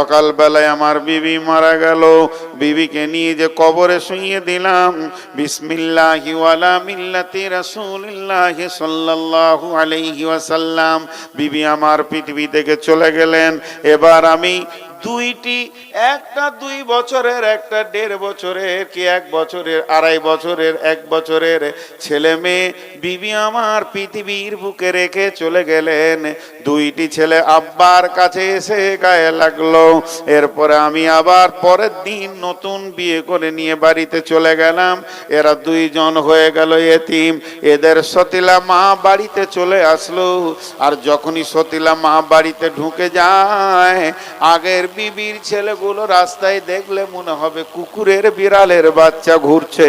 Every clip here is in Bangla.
সকালবেলায় আমার বিবি মারা গেল। বিবিকে নিয়ে যে কবরে শুইয়ে দিলাম। বিসমিল্লাহি ওয়ালা মিল্লাতি রাসূলিল্লাহি সাল্লাল্লাহু আলাইহি ওয়াসাল্লাম। বিবি আমার পৃথিবী থেকে চলে গেলেন। এবার আমি দুইটি, একটা দুই বছরের, একটা দেড় বছরের, কি এক বছরের, আড়াই বছরের, এক বছরের। ছেলে মেয়ে, বিবি আমার পৃথিবীর বুকে রেখে চলে গেলেন। দুইটি ছেলে আব্বার কাছে এসে গায়ে লাগল। এরপরে আমি আবার পরের দিন নতুন বিয়ে করে নিয়ে বাড়িতে চলে গেলাম। এরা দুইজন হয়ে গেল এতিম। এদের সতিলা মা বাড়িতে চলে আসলো। আর যখনই সতিলা মা বাড়িতে ঢুকে যায়, আগের বিবির ছেলেগুলো রাস্তায় দেখলে মনে হবে কুকুরের বিড়ালের বাচ্চা ঘুরছে।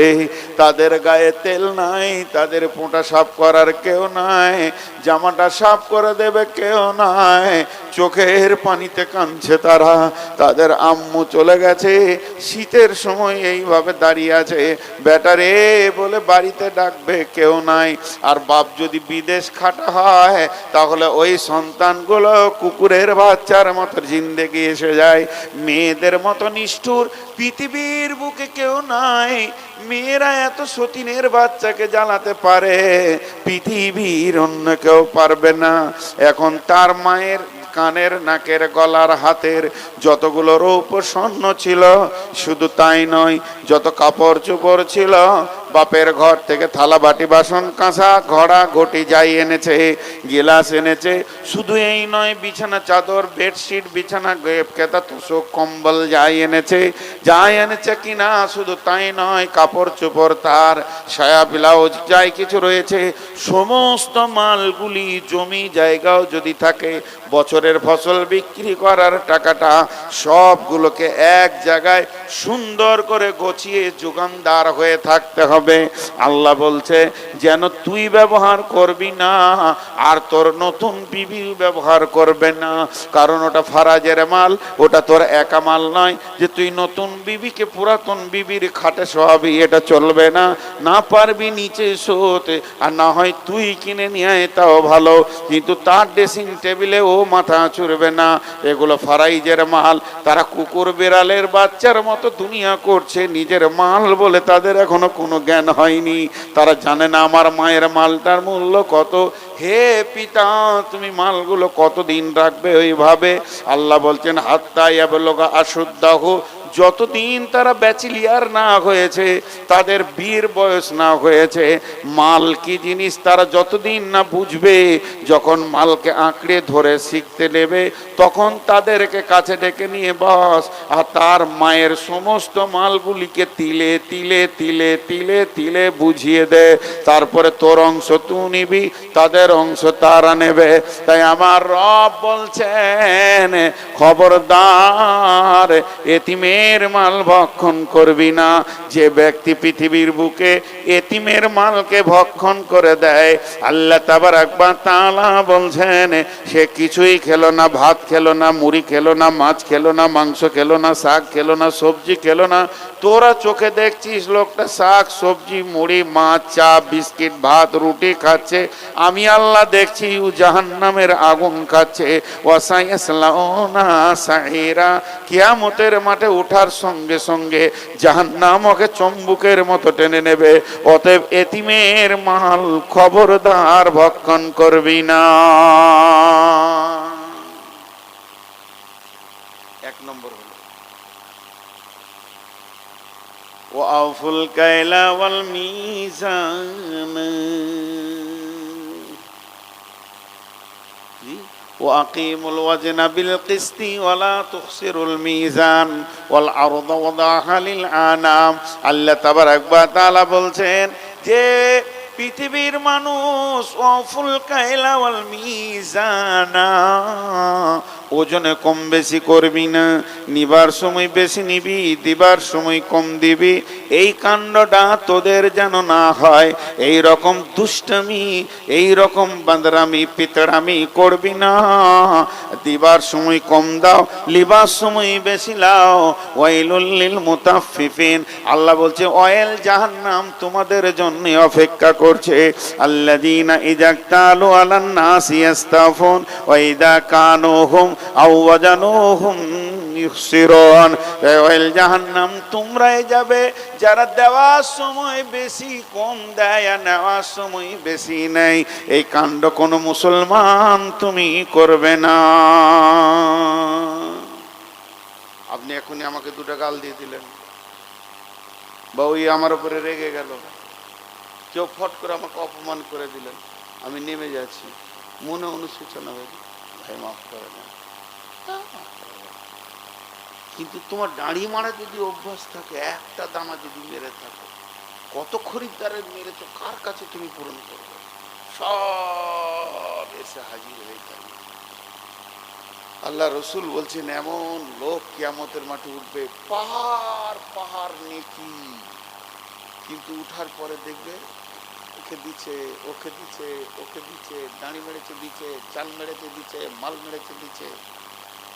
তাদের গায়ে তেল নাই, তাদের পোঁটা সাফ করার কেউ নাই, জামাটা সাফ করে দেবে কেউ নাই, চোখের পানিতে কাঁদছে তারা। তাদের আম্মু চলে গেছে, শীতের সময় এইভাবে দাঁড়িয়ে আছে। ব্যাটারে বলে, বাড়িতে ডাকবে কেউ নাই। আর বাপ যদি বিদেশ খাটা হয়, তাহলে ওই সন্তানগুলো কুকুরের বাচ্চার মতো জিন্দেগি এসে যায়। মেয়েদের মতো নিষ্ঠুর, পৃথিবীর বুকে কেউ নাই। মেয়েরা এত সতীনের বাচ্চাকে জ্বালাতে পারে, পৃথিবীর অন্য কেউ পারবে না। এখন তার মায়ের কানের, নাকের, গলার, হাতের যতগুলো রূপ স্বর্ণ ছিল, শুধু তাই নয়, যত কাপড় চোপড় ছিল বাপের ঘর থেকে থালা বাটি, বাসন কাঁসা ঘোড়া, ঘটি যাই এনেছে, গিলাস এনেছে। শুধু এই নয়, বিছানা চাদর, বেডশিট, বিছানা কেতা তোষক কম্বল যাই এনেছে। যাই এনেছে কিনা, শুধু তাই নয়, কাপড় চোপড়, তার সায়া ব্লাউজ যাই কিছু রয়েছে। সমস্ত মালগুলি জমি জায়গাও যদি থাকে বছরের ফসল বিক্রি করার টাকাটা সবগুলোকে এক জায়গায় সুন্দর করে গছিয়ে যোগানদার হয়ে থাকতে হবে। আল্লাহ বলছে, যেন তুই ব্যবহার করবি না, আর তোর নতুন বিবি ব্যবহার করবে না। কারণ ওটা ফারাজের মাল, ওটা তোর একা মাল নয়। যে তুই নতুন বিবিকে পুরাতন বিবির খাটে সবই এটা চলবে না। না পারবি নিচে শোতে, আর না হয় তুই কিনে নিয়ে তাও ভালো। কিন্তু তার ড্রেসিং টেবিলে ও মাথা চুরবে না। এগুলো ফারাইজের মাল। তারা কুকুর বেড়ালের বাচ্চার মতো দুনিয়া করছে, নিজের মাল বলে তাদের এখনও কোনো জ্ঞান হয়নি। তারা জানে না আমার মায়ের মালটার মূল্য কত। হে পিতা, তুমি মালগুলো কতদিন রাখবে ওইভাবে? আল্লাহ বলছেন, হাত্তা ইয়াবলগা আশুদ্দাহ। যতদিন তারা ব্যাচিলিয়ার না হয়েছে, তাদের বীর বয়স না হয়েছে, মাল কি জিনিস তারা যতদিন না বুঝবে, যখন মালকে আঁকড়ে ধরে শিখতে নেবে, তখন তাদেরকে কাছে ডেকে নিয়ে বস, আর তার মায়ের সমস্ত মালগুলিকে তিলে তিলে তিলে তিলে তিলে বুঝিয়ে দে। তারপরে তোর অংশ তুই নিবি, তাদের অংশ তারা নেবে। তাই আমার রব বলছেন, খবরদার এতিমের মাল ভক্ষণ করবি না। যে ব্যক্তি পৃথিবীর বুকে এতিমের মালকে ভক্ষণ করে দেয়, আল্লাহ তাবার একবার তালা বলছেন, সে কিছুই খেলো না, ভাত খেলো না, মুড়ি খেলো না, মাছ খেলো না, মাংস খেলো না, শাক খেলো না, সবজি খেলো না। তোরা চোখে দেখছিস লোকটা শাক, সবজি, মুড়ি, মাছ, চা, বিস্কিট, ভাত, রুটি খাচ্ছে। আমি আল্লাহ দেখছি ও জাহান্নামের আগুন খাচ্ছে। ওয়াসাইয়াসলাউনা সাইরা। কিয়ামতের মাঠে ওঠার সঙ্গে সঙ্গে জাহান্নাম ওকে চম্বুকের মতো টেনে নেবে অতএব এতিমের মাল খবরদার ভক্ষণ করবি না এক নম্বর হলো وأوفوا الكيل والميزان وأقيموا الوزن بالقسط ولا تخسروا الميزان والأرض وضعها للأنام আল্লাহ তাবারক ওয়া তাআলা বলছেন যে পৃথিবীর মানুষ অফুল কাইলা ওয়াল মিজানা ওজনে কম বেশি করবি না, নিবার সময় বেশি নিবি, দিবার সময় কম দিবি। এই কাণ্ডটা তোদের যেন না হয়, এই রকম দুষ্টামি, এই রকম বান্দরামি পিতরামি করবি না। দিবার সময় কম দাও, লিবার সময় বেশি লাও। ওয়াইলুল্লিল মুতাফিফিন আল্লাহ বলছে, অয়েল জাহান্নাম তোমাদের জন্য অপেক্ষা করছে। আল্লাযীনা ইযাক্তালু আলান নাসি ইস্তাফুন ওয়া ইযা কানুহুম আও ওয়াজানুহুম ইউসিরুন। তোমরাই যাবে যারা দেওয়ার সময় বেশি, কম দেয় আর নেওয়ার সময় বেশি নেই এই কাণ্ড কোনো মুসলমান তুমি করবে না। আপনি এখনই আমাকে দুটা গাল দিয়ে দিলেন। বা ওই আমার উপরে রেগে গেল। কেউ ফট করে আমাকে অপমান করে দিলেন। আমি নেমে যাচ্ছি। মনে অনুশোচনা হয়েছে ভাই, মাফ করে কিন্তু তোমার দাঁড়িয়ে মারা যদি অভ্যাস থাকে, একটা দানা যদি মেরে থাকো, কত খরিদ্দারের মেরেছো কার কাছে তুমি পূরণ করবে? সব এসে হাজির হয়ে যাবে। আল্লাহ রসুল বলছেন, এমন লোক কিয়ামতের মাঠে উঠবে, পাহাড় পাহাড় নেকি। কিন্তু উঠার পরে দেখবে, ওকে দিচ্ছে ওকে দিচ্ছে ওকে দিচ্ছে, দাঁড়ি মেরেছে, দিচ্ছে, চাল মেরেছে, দিচ্ছে, মাল মেরেছে, দিচ্ছে।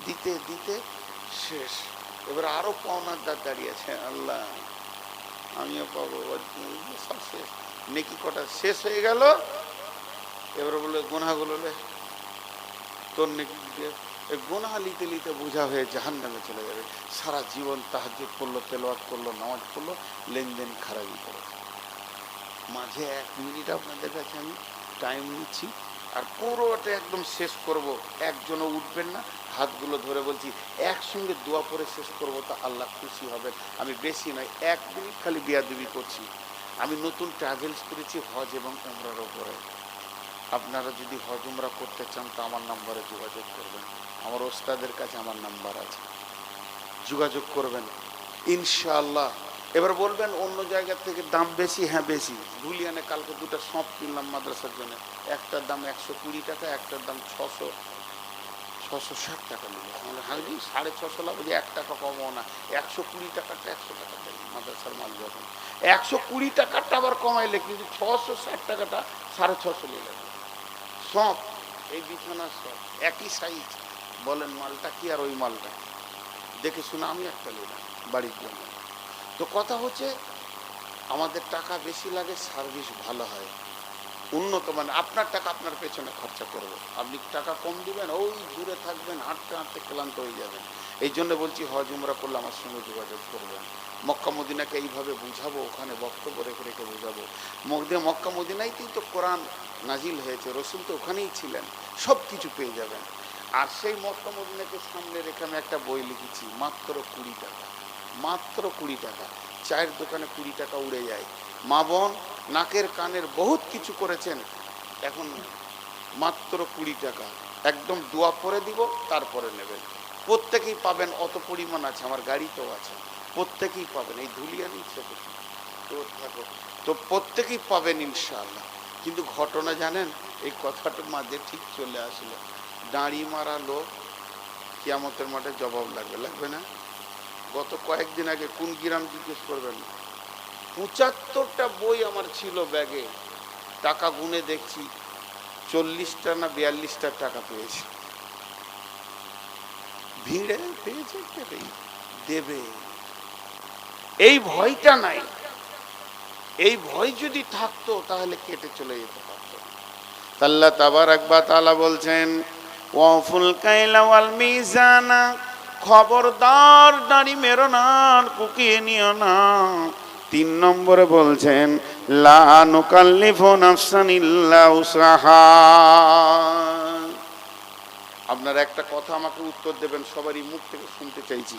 দিতে দিতে শেষ। এবার আরও পাওনার দাঁত দাঁড়িয়ে আছে। আল্লাহ, আমিও পাবো। সব শেষ। নেকি কটা শেষ হয়ে গেল। এবার বলে গোনাগুলো তোর নেকি এই গোনা লিতে লিতে বোঝা হয়ে জাহান নামে চলে যাবে। সারা জীবন তাহাজুদ করল তেলোয়াত করল, নামাজ পড়ল, লেনদেন খারাপই করেছে। মাঝে এক মিনিট আপনাদের কাছে আমি টাইম নিচ্ছি। আর পুরোটা একদম শেষ করব। একজনও উঠবেন না। হাতগুলো ধরে বলছি, একসঙ্গে দোয়া পরে শেষ করব তা আল্লাহ খুশি হবেন। আমি বেশি নয়, এক মিনিট খালি বিয়াদুবি করছি। আমি নতুন ট্রাভেলস করেছি হজ এবং উমরার ওপরে আপনারা যদি হজ, উমরা করতে চান, তো আমার নাম্বারে যোগাযোগ করবেন। আমার ওস্তাদের কাছে আমার নাম্বার আছে। যোগাযোগ করবেন। ইনশাআল্লাহ। এবার বলবেন অন্য জায়গা থেকে দাম বেশি? হ্যাঁ বেশি। ধুলিয়ানে কালকে দুটো সঁপ কিনলাম মাদ্রাসার জন্য। একটার দাম একশো কুড়ি টাকা, একটার দাম ছশো। ছশো ষাট টাকা নিল মানে হাঁড়ি সাড়ে ছশো লাভ, বলি এক টাকা কমও না। একশো কুড়ি টাকাটা একশো টাকা দেয় মাদ্রাসার মাল যখন। একশো কুড়ি টাকাটা আবার কমাইলে কিন্তু ছশো ষাট টাকাটা সাড়ে ছশো নিয়ে নিলে সব, এই বিছানা সব, একই সাইজ বলেন মালটা কি আর ওই মালটা? দেখে শুনে আমি একটা নিলাম, বাড়ির জন্য। তো কথা হচ্ছে, আমাদের টাকা বেশি লাগে সার্ভিস ভালো হয়। উন্নত মানে আপনার টাকা আপনার পেছনে খরচা করবে। আপনি টাকা কম দিবেন, ওই দূরে থাকবেন, হাঁটতে হাঁটতে ক্লান্ত হয়ে যাবেন। এই জন্য বলছি, হজ, উমরা করলে আমার সঙ্গে যোগাযোগ করবেন। মক্কা মদিনাকে এইভাবে বুঝাবো, ওখানে বক্তব্য রেখে রেখে বুঝাবো। মধ্যে মক্কা মদিনাইতেই তো কোরআন নাজিল হয়েছে, রসুল তো ওখানেই ছিলেন, সব কিছু পেয়ে যাবেন। আর সেই মক্কা মদিনাকে সামনে রেখে আমি একটা বই লিখেছি, মাত্র কুড়ি টাকা। মাত্র কুড়ি টাকা। চায়ের দোকানে কুড়ি টাকা উড়ে যায়। মা বোন নাকের কানের বহুত কিছু করেছেন, এখন মাত্র কুড়ি টাকা। একদম দোয়া পরে দিব, তারপরে নেবেন। প্রত্যেকেই পাবেন, অত পরিমাণ আছে, আমার গাড়িতেও আছে। প্রত্যেকেই পাবেন, এই ধুলিয়া নিচ্ছে তো থাকো তো প্রত্যেকেই পাবেন ইনশাআল্লাহ। কিন্তু ঘটনা জানেন, এই কথাটার মাঝে ঠিক চলে আসলো। দাঁড়ি মারা লোক, কিয়ামতের মাঠে জবাব লাগবে লাগবে না? গত কয়েকদিন আগে কোন গ্রাম জিজ্ঞেস করবেন? পঁচাত্তরটা বই আমার ছিল ব্যাগে। টাকা গুনে দেখছি, চল্লিশটা না বিয়াল্লিশটা টাকা পেয়েছি। ভিড়ে পেয়েছে দেবে। এই ভয়টা নাই। এই ভয় যদি থাকতো, তাহলে কেটে চলে যেতে পারতো। আল্লাহ তাবার একবার তালা বলছেন, ওয়াফুল কাইলা ওয়াল মিজানা, খবরদার দাড়ি মেরো না কুকিয়ে নিও না। তিন নম্বরে বলছেন, লা আপনার একটা কথা আমাকে উত্তর দেবেন, সবারই মুখ থেকে শুনতে চাইছি।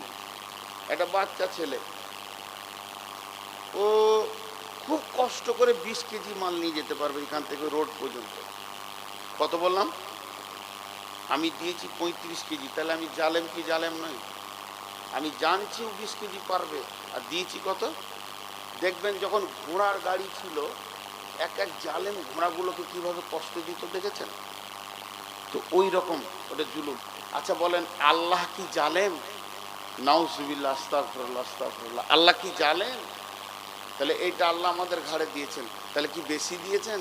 একটা বাচ্চা ছেলে, ও খুব কষ্ট করে বিশ কেজি মাল নিয়ে যেতে পারবে এখান থেকে রোড পর্যন্ত। কত বললাম? আমি দিয়েছি পঁয়ত্রিশ কেজি, তাহলে আমি জালেম কি জালেম নই? আমি জানছি ও বিশ কেজি পারবে, আর দিয়েছি কত? দেখবেন যখন ঘোড়ার গাড়ি ছিল, এক এক জালেম ঘোড়াগুলোকে কীভাবে কষ্ট দিত দেখেছেন? তো ওই রকম ওটা জুলুম। আচ্ছা বলেন, আল্লাহ কি জালেম? নাউজুবিল্লা আস্তাফরুল্লাহ আস্তাফরুল্লাহ আল্লাহ কি জালেম? তাহলে এইটা আল্লাহ আমাদের ঘাড়ে দিয়েছেন। তাহলে কি বেশি দিয়েছেন?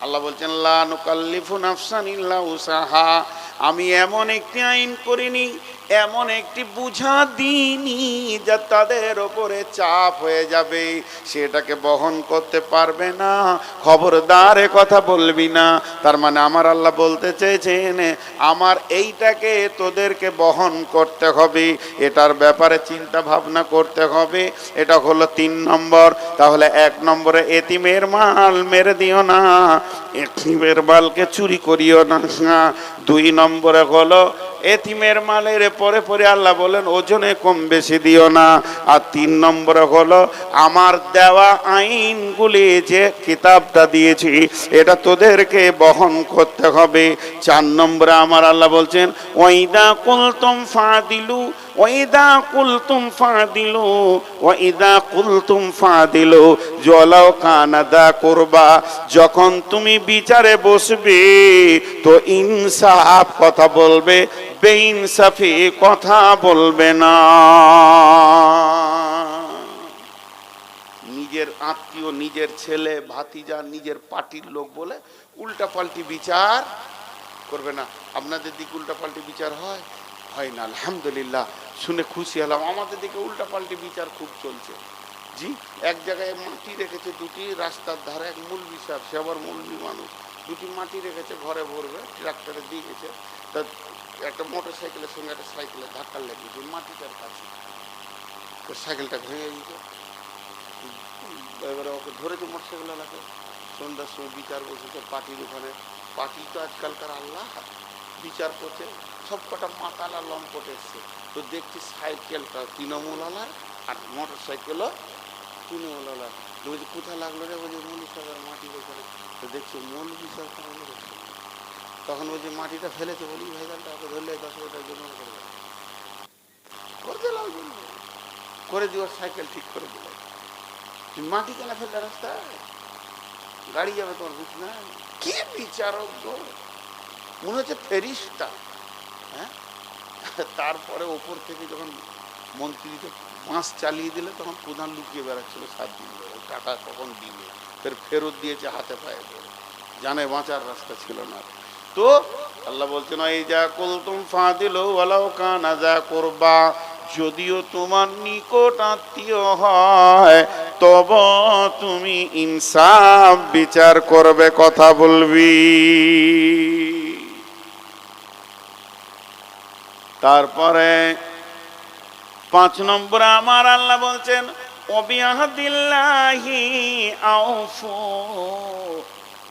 আল্লাহ বলছেন, লা নুকাল্লিফু নাফসান উসাহা। আমি এমন একটি আইন করিনি এমন একটি বুঝা দিনই যা তাদের ওপরে চাপ হয়ে যাবে। সেটাকে বহন করতে পারবে না। খবরদার কথা বলবি না। তার মানে আমার আল্লাহ বলতে চেয়েছেন, আমার এইটাকে তোদেরকে বহন করতে হবে। এটার ব্যাপারে চিন্তা ভাবনা করতে হবে। এটা হলো তিন নম্বর। তাহলে এক নম্বরে এতিমের মাল মেরে দিও না। এতিমের মালকে চুরি করিও না। দুই নম্বরে হলো, এতিমের মালের পরে পরে আল্লাহ বলেন, ওজনে কম বেশি দিও না। আর তিন নম্বরে হলো, আমার দেওয়া আইনগুলি যে কিতাবটা দিয়েছি, এটা তোদেরকে বহন করতে হবে। চার নম্বরে আমার আল্লাহ বলছেন ওইদা কুলতুম ফাদিলু ওইদা কুলতুম ফাদিলু ওইদা কুলতুম জলাও কানাদা করবা, যখন তুমি বিচারে বসবে, তো ইনসাফ কথা বলবে, বেইনসাফি কথা বলবে না। নিজের আত্মীয়, নিজের ছেলে, ভাতিজা, নিজের পার্টির লোক বলে উল্টা পাল্টি বিচার করবে না। আপনাদের দিকে উল্টা পাল্টি বিচার হয়? হয় না, আলহামদুলিল্লাহ, শুনে খুশি হলাম। আমাদের দিকে উল্টা পাল্টি বিচার খুব চলছে। জি, এক জায়গায় মাটি রেখেছে, দুটি রাস্তার ধারে এক মূল বিষয় সে আবার মূলবি মানুষ। দুটি মাটি রেখেছে, ঘরে ভরবে, ট্রাক্টরে দিয়ে গেছে। তা একটা মোটর সাইকেলের সঙ্গে একটা সাইকেলের ধাক্কা লেগেছে মাটিটার কাছে তো সাইকেলটা ভেঙে গেছে। এবারে ওকে ধরেছে মোটর সাইকেল এলাকে সন্ধ্যার সময় বিচার বসেছে পার্টির ওখানে। পার্টি তো আজকালকার আল্লাহ। বিচার করছে, সব কটা মাতালা লম্পট এসছে। তো দেখছি সাইকেলটা তৃণমূল আলার আর মোটর সাইকেলও তৃণমূল আলার বলছি, কোথায় লাগল রে? বলছি মৌলিক সাহেবের মাটি ওখানে। তো দেখছি মূল বিষয় তখন বলছি, মাটিটা ফেলেছে বলি ভাইজানটা ওকে ধরলে দশ টাকা জরিমানা করে। করে করে দিও সাইকেল ঠিক করে দিল তুমি মাটি কেন ফেললে রাস্তায়? গাড়ি যাবে তোমার বুঝ না কি বিচারক গো! মনে হচ্ছে ফেরিস্তা হ্যাঁ? তারপরে ওপর থেকে যখন মন্ত্রীকে বাঁশ চালিয়ে দিলে তখন প্রধান লুকিয়ে বেড়াচ্ছিল সাত দিন ধরে। টাকা কখন দিবে? ফের ফেরত দিয়েছে হাতে পায়ে ধরে। জানে বাঁচার রাস্তা ছিল না। তো আল্লাহ বলছেন এই যা কুলতুম ফাদিল ওয়ালাও কানা যা করবা। যদিও তোমার নিকট আত্মীয় হয়, তব তুমি ইনসাফ বিচার করবে, কথা বলবি। তারপরে পাঁচ নম্বরে আমার আল্লাহ বলছেন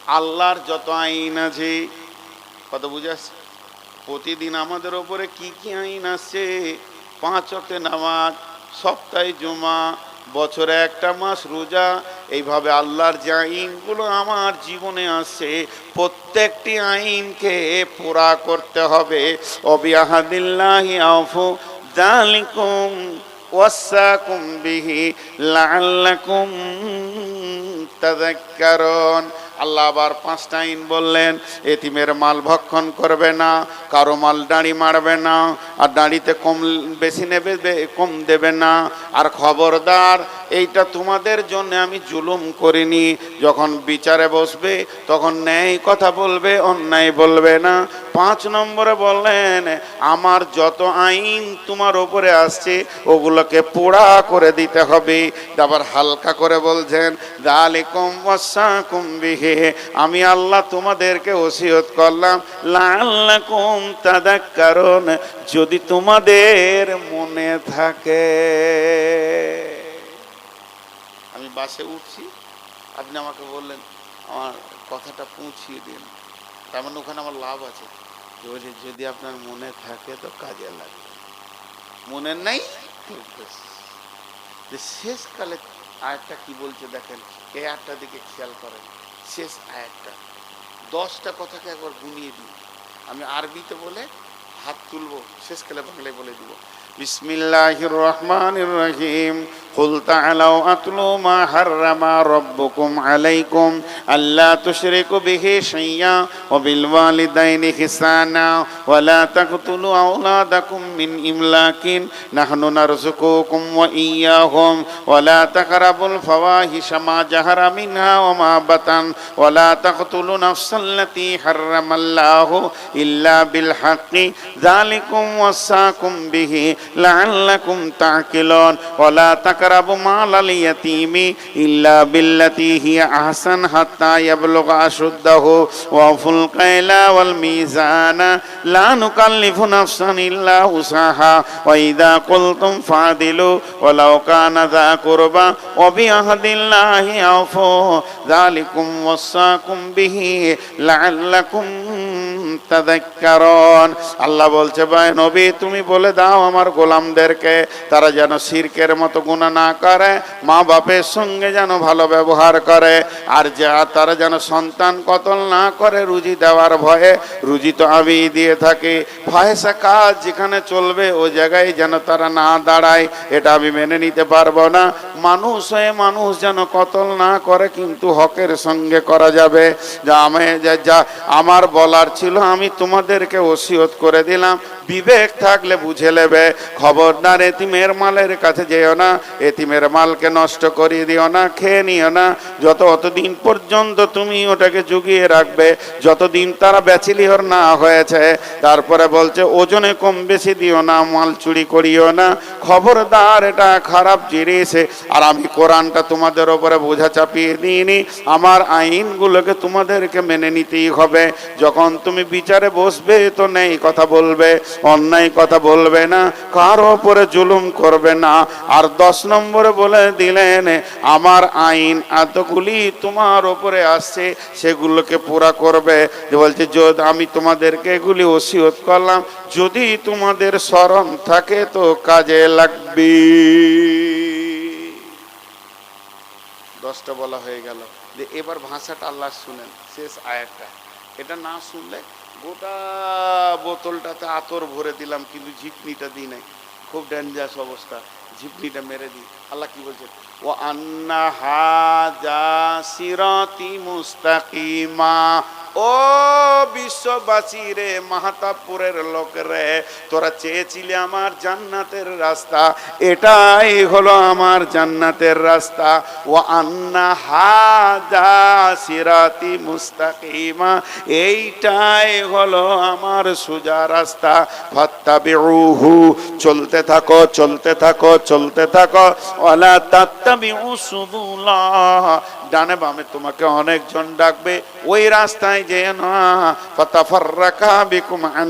আল্লাহর যত আইন আছে কত বুঝাস প্রতিদিন আমাদের ওপরে কি কি আইন আছে? পাঁচ অক্টে নামাজ, সপ্তাহে জমা, বছরে একটা মাস রোজা এইভাবে আল্লাহর যে আইনগুলো আমার জীবনে আসে প্রত্যেকটি আইনকে পুরা করতে হবে। অবিয়াহাদিল্লাহি আল্লাহ আবার পাঁচটা আইন বললেন, এতিমের মাল ভক্ষণ করবে না, কারও মাল দাঁড়ি মারবে না, আর দাঁড়িতে কম বেশি নেবে কম দেবে না। আর খবরদার, এইটা তোমাদের জন্য আমি জুলুম করিনি। যখন বিচারে বসবে, তখন ন্যায় কথা বলবে, অন্যায় বলবে না। পাঁচ নম্বরে বললেন, আমার যত আইন তোমার ওপরে আসছে, ওগুলোকে পোড়া করে দিতে হবে। আবার হালকা করে বলছেন, দালিকুম ওয়াসাকুম বিহি আমি আল্লাহ তোমাদেরকে ওসিয়ত করলাম। লাল্লাকুম কারণ যদি তোমাদের মনে থাকে। আমি বাসে উঠছি, আপনি আমাকে বললেন, আমার কথাটা পৌঁছিয়ে দিন। তার মানে ওখানে আমার লাভ আছে। বলছে, যদি আপনার মনে থাকে তো কাজে লাগে মনে নাই? শেষকালে আয়াতটা কি বলছে দেখেন, এই আয়াতটা দিকে খেয়াল করেন। শেষ আয়াতটা। দশটা কথাকে একবার গুনিয়ে দিই। আমি আরবিতে বলে হাত তুলবো খেলে বাংলায় বলে দিব। বিসমিল্লাহ রহমান রহিম। قل تعالوا أتلوا ما حرم ربكم عليكم ألا تشركوا به شيئا وبالوالدين حسانا ولا تقتلوا أولادكم من إملاق نحن نرزقكم وإياهم ولا تقربوا الفواحش ما جهر منها وما بطن ولا تقتلوا نفس التي حرم الله إلا بالحق ذلكم وصاكم به لعلكم تعقلون ولا تقربوا তাকরাবু মালাল ইয়াতীমি ইল্লা বিল্লাতি হিয়া আহসান হাত্তা ইয়াবলুগা আশুদ্দাহু ওয়া ফুল কাইলা ওয়াল মিজানা লা নুকাল্লিফু নাফসান ইল্লা উসাহা ওয়া ইদা কুলতুম ফাদিলু ওয়ালাউ কানা যা কুরবা ওয়া বিআহদিল্লাহি আওফু যালিকুম ওয়াসাকুম বিহি লাআল্লাকুম তাদাক্কারুন আল্লাহ বলছে, ভাই নবী, তুমি বলে দাও আমার গোলামদেরকে, তারা যেন শিরকের মতো গুণা না করে, মা বাপের সঙ্গে যেন ভালো ব্যবহার করে, আর যা তারা যেন সন্তান কতল না করে রুজি দেওয়ার ভয়ে, রুজি তো আমি দিয়ে থাকি। ফাহেসা কাজ যেখানে চলবে, ও জায়গায় যেন তারা না দাঁড়ায়, এটা আমি মেনে নিতে পারব না। মানুষ হয়ে মানুষ যেন কতল না করে, কিন্তু হকের সঙ্গে করা যাবে। যা আমি যা, আমার বলার ছিল আমি তোমাদেরকে ওসিয়ত করে দিলাম। বিবেক থাকলে বুঝে নেবে। খবরদার এতিমের মালের কাছে যেও না। এতিমের মালকে নষ্ট করিয়ে দিও না, খেয়ে নিও না। যত অতদিন পর্যন্ত তুমি ওটাকে জুগিয়ে রাখবে, যতদিন তারা ব্যাচিলিহর না হয়েছে, তারপরে বলছে, ওজনে কম বেশি দিও না, মাল চুরি করিও না। খবরদার, এটা খারাপ জিনিস। আর আমি কোরআনটা তোমাদের ওপরে বোঝা চাপিয়ে দিইনি। আমার আইনগুলোকে তোমাদেরকে মেনে নিতেই হবে। যখন তুমি বিচারে বসবে তো নেই কথা বলবে, অন্যায় কথা বলবে না, কারও ওপরে জুলুম করবে না। আর দশ নম্বরে বলে দিলেন, আমার আইন এতগুলি তোমার ওপরে আসছে, সেগুলোকে পুরা করবে। বলছে আমি তোমাদেরকে এগুলি ওসিয়ত করলাম, যদি তোমাদের স্মরণ থাকে তো কাজে লাগবে। দশটা বলা হয়ে গেল। যে এবার ভাষাটা আল্লাহ শুনেন, শেষ আয়াতটা। এটা না শুনলে গোটা বোতলটাতে আতর ভরে দিলাম, কিন্তু ঝিপনিটা দিই নাই। খুব ডেঞ্জারাস অবস্থা ঝিপনিটা মেরে দিই। আল্লাহ কি বলছে? ও আন্না হা যা সিরাতি মুস্তাকিমা ও বিশ্ববাসী রে মাহাতাপুরের লোক রে, তোরা চেয়েছিলে আমার জান্নাতের রাস্তা, এটাই হলো আমার জান্নাতের রাস্তা। ও আন্না হাজা সিরাতি মুস্তাকিমা, এইটাই হলো আমার সোজা রাস্তা। ফাত্তাবিউহু, চলতে থাকো চলতে থাকো চলতে থাকো। ওয়ালা তাত্তাবিউ সুবুলা ডানে বামে তোমাকে অনেকজন ডাকবে। ওই রাস্তায় যে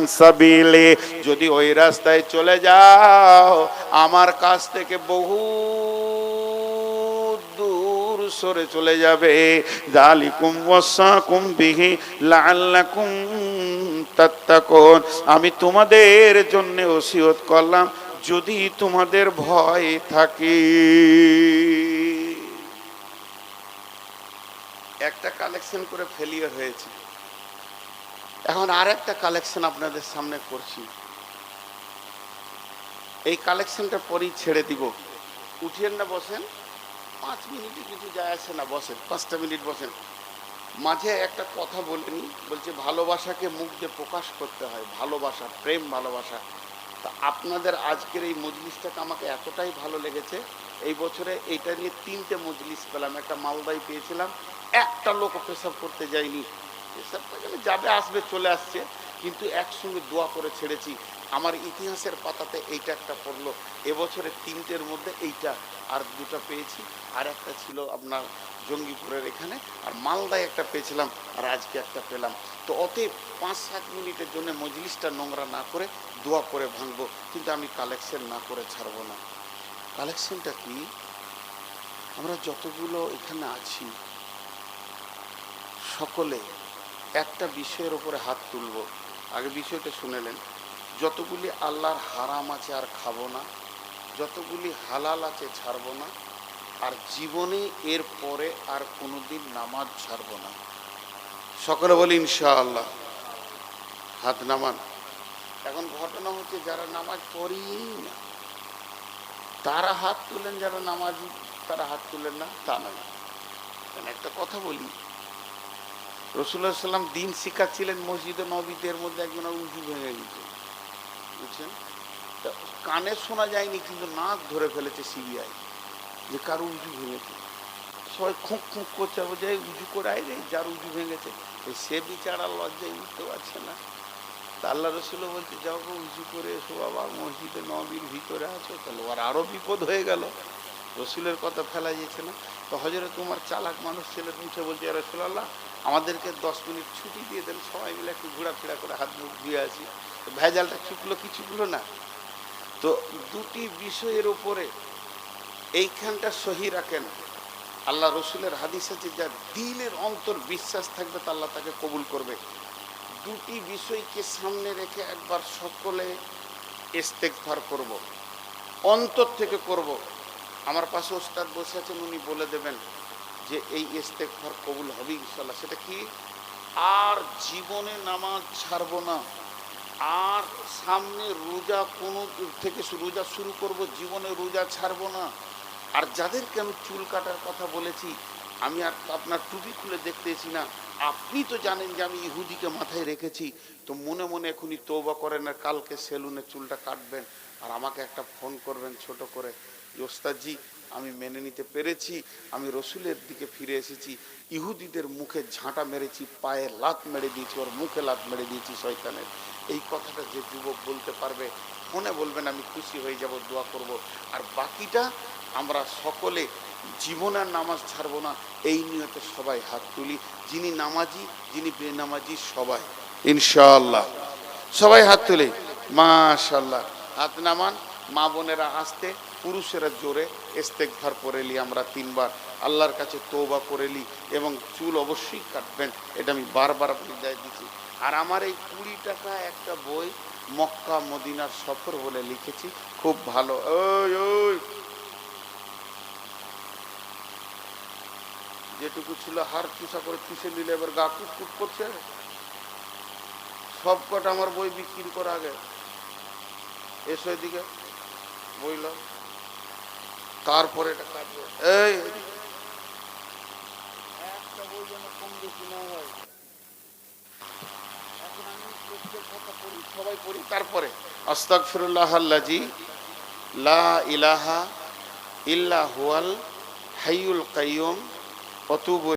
সাবিলি। যদি ওই রাস্তায় চলে যাও, আমার কাছ থেকে বহু দূর সরে চলে যাবে। জালিকুম ওয়াসাকুম বিহি লাআল্লাকুম তাত্তাকুন। আমি তোমাদের জন্য ওসিয়ত করলাম। যদি তোমাদের ভয় থাকে। একটা কালেকশন করে ফেলিয়ে হয়েছে। এখন আর একটা কালেকশন আপনাদের সামনে করছি। এই কালেকশনটা পরেই ছেড়ে দিব। উঠিয়েন না, বসেন। পাঁচ মিনিটে কিছু যায় আসে না, বসেন। পাঁচটা মিনিট বসেন। মাঝে একটা কথা বলিনি বলছে, ভালোবাসাকে মুখ দিয়ে প্রকাশ করতে হয়। ভালোবাসা, প্রেম ভালোবাসা। তা আপনাদের আজকের এই মজলিসটাকে আমাকে এতটাই ভালো লেগেছে। এই বছরে এইটা নিয়ে তিনটে মজলিস পেলাম। একটা মালদাই পেয়েছিলাম। একটা লোক পেশাব করতে যায়নি। পেশাবটা গেলে যাবে, আসবে, চলে আসছে। কিন্তু একসঙ্গে দোয়া করে ছেড়েছি। আমার ইতিহাসের পাতাতে এইটা একটা পড়ল। এবছরে তিনটের মধ্যে এইটা আর দুটো পেয়েছি। আর একটা ছিল আপনার জঙ্গিপুরের এখানে। আর মালদায় একটা পেয়েছিলাম আর আজকে একটা পেলাম। তো অতএব পাঁচ সাত মিনিটের জন্য মজলিসটা নোংরা না করে দোয়া করে ভাঙবো। কিন্তু আমি কালেকশন না করে ছাড়বো না। কালেকশনটা কি? আমরা যতগুলো এখানে আছি সকলে একটা বিষয়ের উপরে হাত তুলব। আগে বিষয়টা শুনেলেন যতগুলি আল্লাহর হারাম আছে আর খাব না, যতগুলি হালাল আছে ছাড়বো না, আর জীবনে এর পরে আর কোনোদিন নামাজ ছাড়বো না। সকলে বলি, ইনশাআল্লাহ। হাত নামান। এখন ঘটনা হচ্ছে, যারা নামাজ পড়েই না, তারা হাত তুলেন যারা নামাজি, তারা হাত তুলেন না, তা নয়। কেন একটা কথা বলি রসুল্লাহ সাল্লাম দিন শিখাচ্ছিলেন মসজিদে নবীদের মধ্যে একজন উঁচু ভেঙে গেছে বুঝছেন? তা কানে শোনা যায়নি, কিন্তু নাক ধরে ফেলেছে সিবিআই যে কারও উঁচু ভেঙেছে। সবাই খুঁক খুঁক করছে বোঝায় উঁচু করে আয় রে, যার উঁচু ভেঙেছে। সে বিচারা লজ্জায় উঠতে পারছে না। তা আল্লাহ রসুল্লাহ বলছে, যাও উঁচু করে এসো বাবা, মসজিদে নবীর ভিতরে আছো। তাহলে ওর আরও বিপদ হয়ে গেল। রসুলের কথা ফেলা যেছে না তো হজরে তোমার চালাক মানুষ ছেলে মুছে বলছে রসুল্লাহ আমাদেরকে দশ মিনিট ছুটি দিয়ে দেন, সবাই মিলে একটু ঘোরাফেরা করে হাত মুখ ধুয়ে আসি তো ভেজালটা চুকলো কি না তো দুটি বিষয়ের ওপরে এইখানটা সহি রাখেন আল্লাহ রসুলের হাদিস আছে যার দিলের অন্তর বিশ্বাস থাকবে, তা আল্লাহ তাকে কবুল করবে দুটি বিষয়কে সামনে রেখে একবার সকলে ইস্তেকফার করব। অন্তর থেকে করব। আমার পাশে ওস্তাদ বসে আছেন, উনি বলে দেবেন যে এই ইস্তেকফার কবুল হবে ইনশাল্লাহ সেটা কি? আর জীবনে নামাজ ছাড়বো না। আর সামনে রোজা, কোনো থেকে রোজা শুরু করব, জীবনে রোজা ছাড়বো না। আর যাদেরকে আমি চুল কাটার কথা বলেছি, আমি আর আপনার টুপি খুলে দেখতেছি না। আপনি তো জানেন যে আমি ইহুদিকে মাথায় রেখেছি। তো মনে মনে এখনই তৌবা করেন আর কালকে সেলুনে চুলটা কাটবেন আর আমাকে একটা ফোন করবেন ছোট করে। ওস্তাদজি, আমি মেনে নিতে পেরেছি, আমি রসুলের দিকে ফিরে এসেছি। ইহুদিদের মুখে ঝাঁটা মেরেছি, পায়ে লাত মেরে দিয়েছি, ওর মুখে লাত মেরে দিয়েছি শয়তানের। এই কথাটা যে যুবক বলতে পারবে ফোনে বলবেন আমি খুশি হয়ে যাব, দোয়া করব। আর বাকিটা আমরা সকলে জীবন আর নামাজ ছাড়বো না, এই নিয়তে সবাই হাত তুলি। যিনি নামাজি, যিনি বেনামাজি, সবাই। ইনশাআল্লাহ। সবাই হাত তুলি। মাশাল্লাহ হাত নামান, মা বোনেরা আসতে, পুরুষেরা জোরে ইস্তেকভার করেলি আমরা তিনবার। আল্লাহর কাছে তৌবা করেলি এবং চুল অবশ্যই কাটবেন, এটা আমি বারবার বিদায় দিচ্ছি। আর আমার এই কুড়ি টাকা একটা বই মক্কা মদিনার সফর বলে লিখেছি, খুব ভালো। ওই ওই। যেটুকু ছিল হার চুষা করে চুষে নিলে এবার গা কুট কুট করছে। সব কটা আমার বই বিক্রি করা আগে। এসো এদিকে বইল তারপরে এটা কাটবে এই একটা বই যেন কম বেশি না হয়। এখন আমি প্রত্যেক কথা পড়ি সবাই পড়ি। তারপরে আল্লাজি লা ইলাহা ইল্লা হুয়াল হাইয়ুল কাইয়ুম। потугу